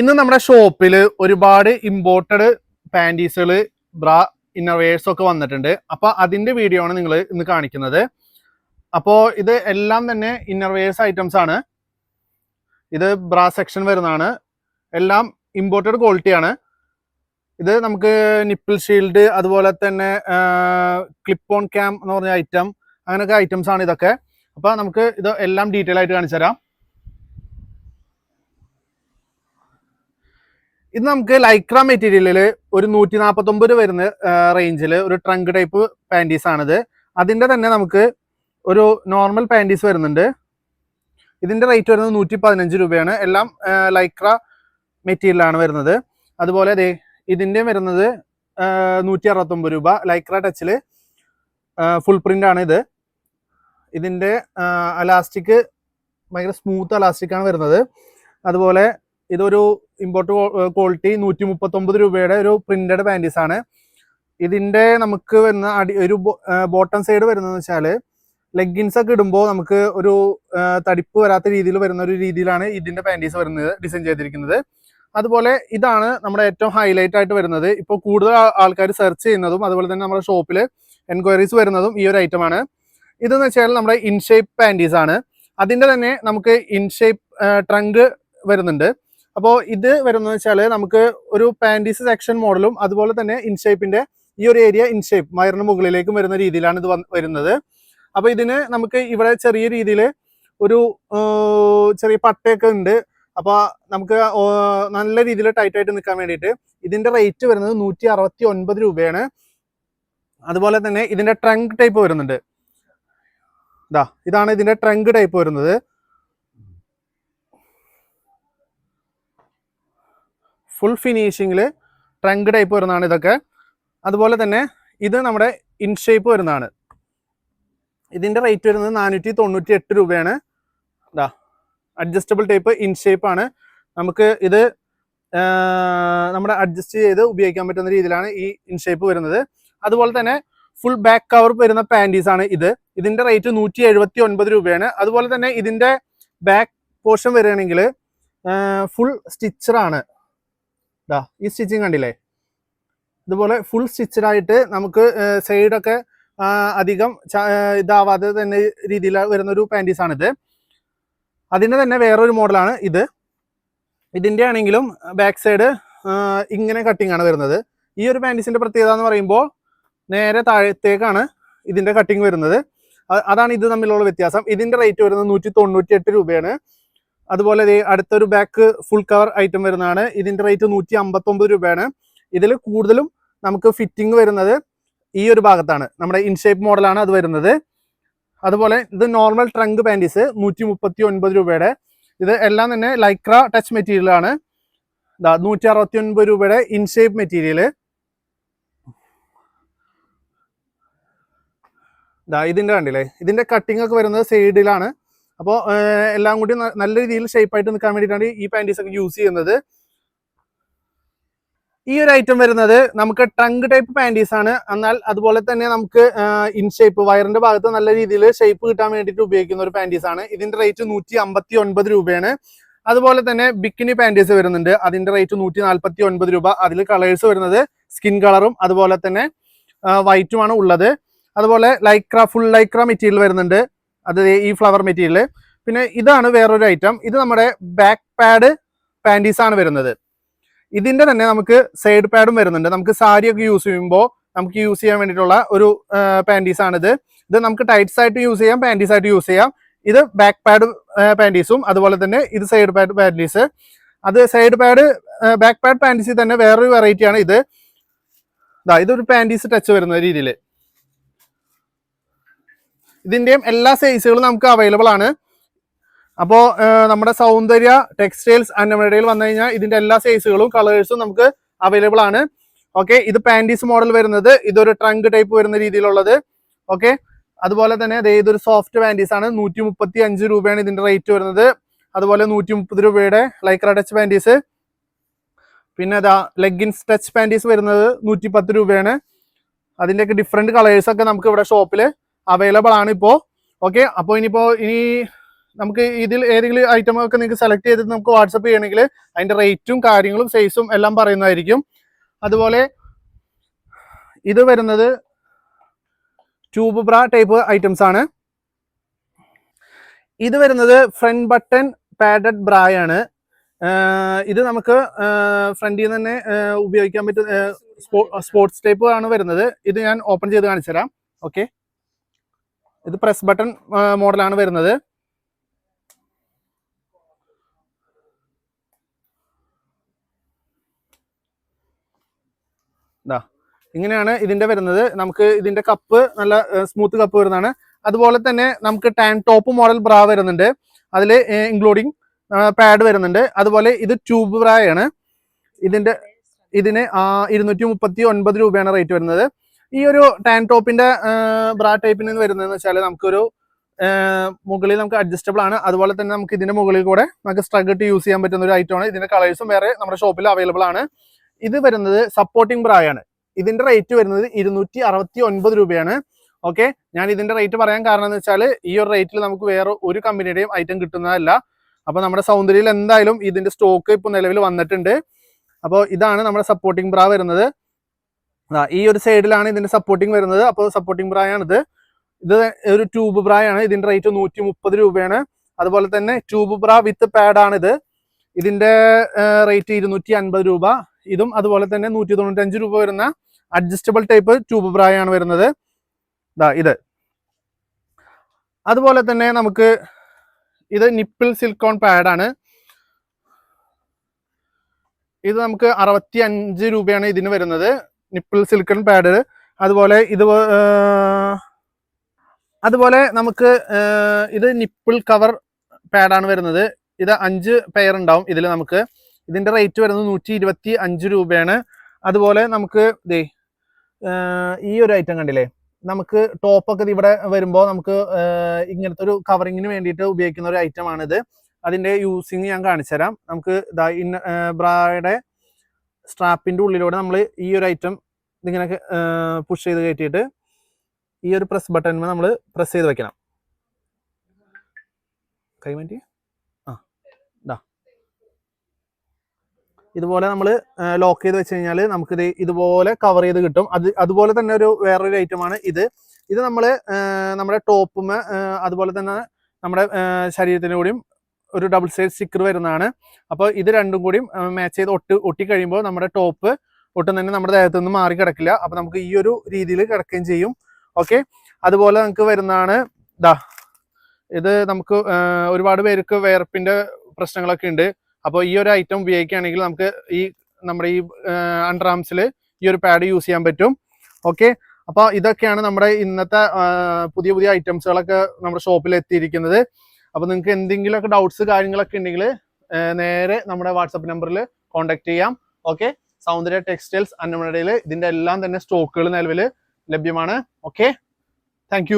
ഇന്ന് നമ്മുടെ ഷോപ്പിൽ ഒരുപാട് ഇമ്പോർട്ടഡ് പാന്റീസുകൾ ബ്രാ ഇന്നർവേഴ്സ് ഒക്കെ വന്നിട്ടുണ്ട്. അപ്പോൾ അതിന്റെ വീഡിയോ ആണ് നിങ്ങൾ ഇന്ന് കാണിക്കുന്നത്. അപ്പോൾ ഇത് എല്ലാം തന്നെ ഇന്നർവേഴ്സ് ഐറ്റംസ് ആണ്. ഇത് ബ്രാ സെക്ഷൻ വരുന്നതാണ്. എല്ലാം ഇമ്പോർട്ടഡ് ക്വാളിറ്റിയാണ് ഇത് നമുക്ക് നിപ്പിൾ ഷീൽഡ് അതുപോലെ തന്നെ ക്ലിപ്പ് ഓൺ ക്യാം എന്ന് പറഞ്ഞ ഐറ്റം അങ്ങനെയൊക്കെ ഐറ്റംസ് ആണ് ഇതൊക്കെ. അപ്പോൾ നമുക്ക് ഇത് എല്ലാം ഡീറ്റെയിൽ ആയിട്ട് കാണിച്ചു തരാം ഇത് നമുക്ക് ലൈക്ര മെറ്റീരിയലിൽ ഒരു നൂറ്റി നാൽപ്പത്തൊമ്പത് വരുന്ന റേഞ്ചിൽ ഒരു ട്രങ്ക് ടൈപ്പ് പാന്റീസ് ആണിത്. അതിന്റെ തന്നെ നമുക്ക് ഒരു നോർമൽ പാന്റീസ് വരുന്നുണ്ട്. ഇതിന്റെ റേറ്റ് വരുന്നത് നൂറ്റി പതിനഞ്ച് രൂപയാണ്. എല്ലാം ലൈക്ര മെറ്റീരിയലാണ് വരുന്നത്. അതുപോലെ അതെ ഇതിന്റെ വരുന്നത് നൂറ്റി അറുപത്തൊമ്പത് രൂപ. ലൈക്ര ടച്ചിൽ ഫുൾ പ്രിന്റ് ആണ് ഇത്. ഇതിന്റെ അലാസ്റ്റിക് ഭയങ്കര സ്മൂത്ത് അലാസ്റ്റിക് ആണ് വരുന്നത്. അതുപോലെ ഇതൊരു ഇമ്പോർട്ട് ക്വാളിറ്റി നൂറ്റി മുപ്പത്തൊമ്പത് രൂപയുടെ ഒരു പ്രിന്റഡ് പാന്റീസ് ആണ്. ഇതിന്റെ നമുക്ക് വരുന്ന അടി ഒരു ബോട്ടം സൈഡ് വരുന്നതെന്ന് വെച്ചാൽ ലെഗിൻസ് ഒക്കെ ഇടുമ്പോൾ നമുക്ക് ഒരു തടിപ്പ് വരാത്ത രീതിയിൽ വരുന്ന ഒരു രീതിയിലാണ് ഇതിന്റെ പാന്റീസ് വരുന്നത് ഡിസൈൻ ചെയ്തിരിക്കുന്നത്. അതുപോലെ ഇതാണ് നമ്മുടെ ഏറ്റവും ഹൈലൈറ്റ് ആയിട്ട് വരുന്നത്. ഇപ്പോൾ കൂടുതൽ ആൾക്കാർ സെർച്ച് ചെയ്യുന്നതും അതുപോലെ തന്നെ നമ്മുടെ ഷോപ്പിൽ എൻക്വയറീസ് വരുന്നതും ഈ ഒരു ഐറ്റം ആണ്. ഇതെന്ന് വെച്ചാൽ നമ്മുടെ ഇൻഷേപ്പ് പാന്റീസ് ആണ്. അതിന്റെ തന്നെ നമുക്ക് ഇൻഷേപ്പ് ട്രങ്ക് വരുന്നുണ്ട്. അപ്പോൾ ഇത് വരുന്നത് വെച്ചാൽ നമുക്ക് ഒരു പാന്റീസ് സെക്ഷൻ മോഡലും അതുപോലെ തന്നെ ഇൻഷേപ്പിന്റെ ഈ ഒരു ഏരിയ ഇൻഷേപ്പ് വയറിന് മുകളിലേക്കും വരുന്ന രീതിയിലാണ് ഇത് വരുന്നത്. അപ്പോൾ ഇതിന് നമുക്ക് ഇവിടെ ചെറിയ രീതിയിൽ ഒരു ചെറിയ പട്ടയൊക്കെ ഉണ്ട്. അപ്പോൾ നമുക്ക് നല്ല രീതിയിൽ ടൈറ്റ് ആയിട്ട് നിൽക്കാൻ വേണ്ടിയിട്ട് ഇതിന്റെ റേറ്റ് വരുന്നത് നൂറ്റി അറുപത്തി ഒൻപത് രൂപയാണ്. അതുപോലെ തന്നെ ഇതിന്റെ ട്രങ്ക് ടൈപ്പ് വരുന്നുണ്ട്. ഇതാ ഇതാണ് ഇതിന്റെ ട്രങ്ക് ടൈപ്പ് വരുന്നത്. ഫുൾ ഫിനിഷിങ്ങിൽ ട്രങ്ക് ടൈപ്പ് വരുന്നതാണ് ഇതൊക്കെ. അതുപോലെ തന്നെ ഇത് നമ്മുടെ ഇൻ ഷേപ്പ് വരുന്നതാണ്. ഇതിന്റെ റേറ്റ് വരുന്നത് നാനൂറ്റി തൊണ്ണൂറ്റി എട്ട് രൂപയാണ് ഇതാ അഡ്ജസ്റ്റബിൾ ടൈപ്പ് ഇൻഷേപ്പ് ആണ്. നമുക്ക് ഇത് നമ്മുടെ അഡ്ജസ്റ്റ് ചെയ്ത് ഉപയോഗിക്കാൻ പറ്റുന്ന രീതിയിലാണ് ഈ ഇൻ ഷേപ്പ് വരുന്നത്. അതുപോലെ തന്നെ ഫുൾ ബാക്ക് കവർ വരുന്ന പാന്റീസ് ആണ് ഇത്. ഇതിന്റെ റേറ്റ് നൂറ്റി എഴുപത്തി ഒൻപത് രൂപയാണ്. അതുപോലെ തന്നെ ഇതിന്റെ ബാക്ക് പോർഷൻ വരികയാണെങ്കിൽ ഫുൾ സ്റ്റിച്ചറാണ് ഇതാ ഈ സ്റ്റിച്ചിങ് കണ്ടില്ലേ? ഇതുപോലെ ഫുൾ സ്റ്റിച്ചഡായിട്ട് നമുക്ക് സൈഡൊക്കെ അധികം ഇതാവാതെ തന്നെ രീതിയിൽ വരുന്നൊരു പാന്റീസ് ആണിത്. അതിന്റെ തന്നെ വേറൊരു മോഡലാണ് ഇത്. ഇതിന്റെ ആണെങ്കിലും ബാക്ക് സൈഡ് ഇങ്ങനെ കട്ടിംഗ് ആണ് വരുന്നത്. ഈ ഒരു പാന്റീസിന്റെ പ്രത്യേകത എന്ന് പറയുമ്പോൾ നേരെ താഴത്തേക്കാണ് ഇതിന്റെ കട്ടിങ് വരുന്നത്. അതാണ് ഇത് തമ്മിലുള്ള വ്യത്യാസം. ഇതിന്റെ റേറ്റ് വരുന്നത് നൂറ്റി തൊണ്ണൂറ്റി എട്ട് രൂപയാണ്. അതുപോലെ അടുത്തൊരു ബാക്ക് ഫുൾ കവർ ഐറ്റം വരുന്നതാണ്. ഇതിന്റെ റേറ്റ് നൂറ്റി അമ്പത്തൊമ്പത് രൂപയാണ്. ഇതിൽ കൂടുതലും നമുക്ക് ഫിറ്റിംഗ് വരുന്നത് ഈ ഒരു ഭാഗത്താണ്. നമ്മുടെ ഇൻഷേപ്പ് മോഡലാണ് അത് വരുന്നത്. അതുപോലെ ഇത് നോർമൽ ട്രങ്ക് പാന്റീസ് നൂറ്റി മുപ്പത്തി ഒൻപത് രൂപയുടെ. ഇത് എല്ലാം തന്നെ ലൈക്ര ടച്ച് ഇതാ നൂറ്റി അറുപത്തി ഒൻപത് രൂപയുടെ ഇൻഷേപ്പ് മെറ്റീരിയൽ ഇതാ ഇതിന്റെ കണ്ടില്ലേ? ഇതിന്റെ കട്ടിംഗ് ഒക്കെ വരുന്നത് സൈഡിലാണ് അപ്പോൾ എല്ലാം കൂടി നല്ല രീതിയിൽ ഷേപ്പ് ആയിട്ട് നിൽക്കാൻ വേണ്ടിയിട്ടാണ് ഈ പാന്റീസ് ഒക്കെ യൂസ് ചെയ്യുന്നത്. ഈ ഒരു ഐറ്റം വരുന്നത് നമുക്ക് ട്രങ്ക് ടൈപ്പ് പാന്റീസ് ആണ്. എന്നാൽ അതുപോലെ തന്നെ നമുക്ക് ഇൻ ഷേപ്പ് വയറിന്റെ ഭാഗത്ത് നല്ല രീതിയിൽ ഷേപ്പ് കിട്ടാൻ വേണ്ടിയിട്ട് ഉപയോഗിക്കുന്ന ഒരു പാന്റീസ് ആണ്. ഇതിന്റെ റേറ്റ് നൂറ്റി അമ്പത്തി ഒൻപത് രൂപയാണ്. അതുപോലെ തന്നെ ബിക്കിനി പാന്റീസ് വരുന്നുണ്ട്. അതിന്റെ റേറ്റ് നൂറ്റി നാൽപ്പത്തി ഒൻപത് രൂപ. അതിൽ കളേഴ്സ് വരുന്നത് സ്കിൻ കളറും അതുപോലെ തന്നെ വൈറ്റുമാണ് ഉള്ളത്. അതുപോലെ ലൈക്ര ഫുൾ ലൈക്ര മെറ്റീരിയൽ വരുന്നുണ്ട്. അത് ഈ ഫ്ലവർ മെറ്റീരിയൽ പിന്നെ ഇതാണ് വേറൊരു ഐറ്റം ഇത് നമ്മുടെ ബാക്ക് പാഡ് പാന്റീസ് ആണ് വരുന്നത്. ഇതിന്റെ തന്നെ നമുക്ക് സൈഡ് പാഡും വരുന്നുണ്ട്. നമുക്ക് സാരിയൊക്കെ യൂസ് ചെയ്യുമ്പോൾ നമുക്ക് യൂസ് ചെയ്യാൻ വേണ്ടിയിട്ടുള്ള ഒരു പാന്റീസ് ആണിത്. ഇത് നമുക്ക് ടൈറ്റ്സ് ആയിട്ട് യൂസ് ചെയ്യാം പാന്റീസ് ആയിട്ട് യൂസ് ചെയ്യാം. ഇത് ബാക്ക് പാഡ് പാന്റീസും അതുപോലെ തന്നെ ഇത് സൈഡ് പാഡ് പാന്റീസ് അത് സൈഡ് പാഡ് ബാക്ക് പാഡ് പാന്റീസിൽ തന്നെ വേറൊരു വെറൈറ്റിയാണ് ഇത്. ഇതൊരു പാന്റീസ് ടച്ച് വരുന്ന രീതിയിൽ ഇതിന്റെയും എല്ലാ സൈസുകളും നമുക്ക് അവൈലബിൾ ആണ്. അപ്പോൾ നമ്മുടെ സൗന്ദര്യ ടെക്സ്റ്റൈൽസ് അന്നമടയിൽ വന്നു കഴിഞ്ഞാൽ ഇതിന്റെ എല്ലാ സൈസുകളും കളേഴ്സും നമുക്ക് അവൈലബിൾ ആണ്. ഓക്കെ ഇത് പാന്റീസ് മോഡൽ വരുന്നത്. ഇതൊരു ട്രങ്ക് ടൈപ്പ് വരുന്ന രീതിയിലുള്ളത്. ഓക്കെ അതുപോലെ തന്നെ ദേ ഇതൊരു സോഫ്റ്റ് പാന്റീസ് ആണ്. നൂറ്റി മുപ്പത്തി അഞ്ച് രൂപയാണ് ഇതിന്റെ റേറ്റ് വരുന്നത്. അതുപോലെ നൂറ്റി മുപ്പത് രൂപയുടെ ലൈക്ര ടച്ച് പാന്റീസ് പിന്നെ അതാ ലെഗിൻസ് ടച്ച് പാന്റീസ് വരുന്നത് നൂറ്റി പത്ത് രൂപയാണ്. അതിന്റെയൊക്കെ ഡിഫറെന്റ് കളേഴ്സ് ഒക്കെ നമുക്ക് ഇവിടെ ഷോപ്പിൽ അവൈലബിൾ ആണ് ഇപ്പോൾ ഓക്കെ അപ്പോൾ ഇനിയിപ്പോൾ ഇനി നമുക്ക് ഇതിൽ ഏതെങ്കിലും ഐറ്റം ഒക്കെ നിങ്ങൾക്ക് സെലക്ട് ചെയ്തിട്ട് നമുക്ക് വാട്സപ്പ് ചെയ്യണമെങ്കിൽ അതിന്റെ റേറ്റും കാര്യങ്ങളും സൈസും എല്ലാം പറയുന്നതായിരിക്കും. അതുപോലെ ഇത് വരുന്നത് ട്യൂബ് ബ്ര ടൈപ്പ് ഐറ്റംസ് ആണ്. ഇത് വരുന്നത് ഫ്രണ്ട് ബട്ടൺ പാഡഡ് ബ്രായാണ് ഇത് നമുക്ക് ഫ്രണ്ടിൽ നിന്ന് തന്നെ ഉപയോഗിക്കാൻ പറ്റുന്ന സ്പോർട്സ് ടൈപ്പ് ആണ് വരുന്നത്. ഇത് ഞാൻ ഓപ്പൺ ചെയ്ത് കാണിച്ചു തരാം ഓക്കെ ഇത് പ്രസ് ബട്ടൺ മോഡലാണ് വരുന്നത്. ദാ ഇങ്ങനെയാണ് ഇതിന്റെ വരുന്നത്. നമുക്ക് ഇതിന്റെ കപ്പ് നല്ല സ്മൂത്ത് കപ്പ് വരുന്നതാണ്. അതുപോലെ തന്നെ നമുക്ക് ടാൻ ടോപ്പ് മോഡൽ ബ്രാ വരുന്നുണ്ട്. അതിൽ ഇൻക്ലൂഡിങ് പാഡ് വരുന്നുണ്ട്. അതുപോലെ ഇത് ട്യൂബ് ബ്രായാണ് ഇതിന്റെ ഇതിന് ഇരുന്നൂറ്റി മുപ്പത്തി ഒൻപത് രൂപയാണ് റേറ്റ് വരുന്നത്. ഈ ഒരു ടാൻ ടോപ്പിന്റെ ബ്രാ ടൈപ്പിന് വരുന്നതെന്ന് വെച്ചാൽ നമുക്കൊരു മുകളിൽ നമുക്ക് അഡ്ജസ്റ്റബിൾ ആണ്. അതുപോലെ തന്നെ നമുക്ക് ഇതിന്റെ മുകളിൽ കൂടെ നമുക്ക് സ്ട്രഗ് ഇട്ട് യൂസ് ചെയ്യാൻ പറ്റുന്ന ഒരു ഐറ്റം ആണ്. ഇതിന്റെ കളേഴ്സും വേറെ നമ്മുടെ ഷോപ്പിൽ അവൈലബിൾ ആണ്. ഇത് വരുന്നത് സപ്പോർട്ടിംഗ് ബ്രായാണ് ഇതിന്റെ റേറ്റ് വരുന്നത് ഇരുന്നൂറ്റി അറുപത്തി ഒൻപത് രൂപയാണ്. ഓക്കെ ഞാൻ ഇതിന്റെ റേറ്റ് പറയാൻ കാരണം എന്ന് വെച്ചാൽ ഈ ഒരു റേറ്റിൽ നമുക്ക് വേറെ ഒരു കമ്പനിയുടെയും ഐറ്റം കിട്ടുന്നതല്ല. അപ്പൊ നമ്മുടെ സൗന്ദര്യയിൽ എന്തായാലും ഇതിന്റെ സ്റ്റോക്ക് ഇപ്പൊ നിലവിൽ വന്നിട്ടുണ്ട്. അപ്പോൾ ഇതാണ് നമ്മുടെ സപ്പോർട്ടിംഗ് ബ്രാ വരുന്നത്. ഈ ഒരു സൈഡിലാണ് ഇതിന്റെ സപ്പോർട്ടിങ് വരുന്നത്. അപ്പോൾ സപ്പോർട്ടിങ് പ്രായാണിത് ഇത് ഒരു ട്യൂബ് പ്രായാണ് ഇതിന്റെ റേറ്റ് നൂറ്റി മുപ്പത് രൂപയാണ്. അതുപോലെ തന്നെ ട്യൂബ് ബ്ര വിത്ത് പാഡ് ആണിത്. ഇതിന്റെ റേറ്റ് ഇരുന്നൂറ്റി അൻപത് രൂപ. ഇതും അതുപോലെ തന്നെ നൂറ്റി തൊണ്ണൂറ്റഞ്ച് രൂപ വരുന്ന അഡ്ജസ്റ്റബിൾ ടൈപ്പ് ട്യൂബ് ബ്രായാണ് വരുന്നത്. ദാ ഇത്. അതുപോലെ തന്നെ നമുക്ക് ഇത് നിപ്പിൾ സിലിക്കോൺ പാഡാണ് ഇത് നമുക്ക് അറുപത്തി അഞ്ച് രൂപയാണ് ഇതിന് വരുന്നത്. നിപ്പിൾ സിലിക്കൺ പാഡ് അതുപോലെ ഇത് അതുപോലെ നമുക്ക് ഇത് നിപ്പിൾ കവർ പാഡാണ് വരുന്നത്. ഇത് അഞ്ച് പെയർ ഉണ്ടാവും ഇതിൽ നമുക്ക്. ഇതിന്റെ റേറ്റ് വരുന്നത് നൂറ്റി ഇരുപത്തി അഞ്ച് രൂപയാണ്. അതുപോലെ നമുക്ക് ദേ ഈ ഒരു ഐറ്റം കണ്ടില്ലേ? നമുക്ക് ടോപ്പൊക്കെ ഇവിടെ വരുമ്പോൾ നമുക്ക് ഇങ്ങനത്തെ ഒരു കവറിങ്ങിന് വേണ്ടിയിട്ട് ഉപയോഗിക്കുന്ന ഒരു ഐറ്റം ആണിത് അതിന്റെ യൂസിങ് ഞാൻ കാണിച്ചുതരാം നമുക്ക് ഇന്ന ബ്രായുടെ സ്ട്രാപ്പിന്റെ ഉള്ളിലൂടെ നമ്മൾ ഈ ഒരു ഐറ്റം ഇതിങ്ങനെ പുഷ് ചെയ്ത് കയറ്റിയിട്ട് ഈ ഒരു പ്രസ് ബട്ടൺ നമ്മൾ പ്രസ് ചെയ്ത് വെക്കണം. കൈമാറ്റി ആ ഇതാ ഇതുപോലെ നമ്മൾ ലോക്ക് ചെയ്ത് വെച്ച് കഴിഞ്ഞാൽ നമുക്കിത് ഇതുപോലെ കവർ ചെയ്ത് കിട്ടും. അത് അതുപോലെ തന്നെ ഒരു വേറൊരു ഐറ്റമാണ് ഇത്. ഇത് നമ്മൾ നമ്മുടെ ടോപ്പും അതുപോലെ തന്നെ നമ്മുടെ ശരീരത്തിന്റെ കൂടിയും ഒരു ഡബിൾ സൈഡ് സ്റ്റിക്കർ വരുന്നതാണ്. അപ്പോൾ ഇത് രണ്ടും കൂടിയും മാച്ച് ചെയ്ത് ഒട്ടി ഒട്ടിക്കഴിയുമ്പോൾ നമ്മുടെ ടോപ്പ് ഒട്ടും തന്നെ നമ്മുടെ ദേഹത്തു നിന്ന് മാറി കിടക്കില്ല. അപ്പോൾ നമുക്ക് ഈ ഒരു രീതിയിൽ കിടക്കുകയും ചെയ്യും. ഓക്കെ അതുപോലെ നമുക്ക് വരുന്നതാണ് ദാ ഇത് നമുക്ക് ഒരുപാട് പേർക്ക് വേർപ്പിന്റെ പ്രശ്നങ്ങളൊക്കെ ഉണ്ട്. അപ്പോൾ ഈ ഒരു ഐറ്റം ഉപയോഗിക്കുകയാണെങ്കിൽ നമുക്ക് ഈ നമ്മുടെ ഈ അണ്ടർആംസിൽ ഈ ഒരു പാഡ് യൂസ് ചെയ്യാൻ പറ്റും. ഓക്കെ അപ്പോൾ ഇതൊക്കെയാണ് നമ്മുടെ ഇന്നത്തെ പുതിയ പുതിയ ഐറ്റംസുകളൊക്കെ നമ്മുടെ ഷോപ്പിൽ എത്തിയിരിക്കുന്നത്. അപ്പോൾ നിങ്ങൾക്ക് എന്തെങ്കിലുമൊക്കെ ഡൗട്ട്സ് കാര്യങ്ങളൊക്കെ ഉണ്ടെങ്കിൽ നേരെ നമ്മുടെ വാട്സപ്പ് നമ്പറിൽ കോൺടാക്ട് ചെയ്യാം. ഓക്കെ സൗന്ദര്യ ടെക്സ്റ്റൈൽസ് അന്നമടയിൽ ഇതിന്റെ എല്ലാം തന്നെ സ്റ്റോക്കുകൾ നിലവിൽ ലഭ്യമാണ്. Okay thank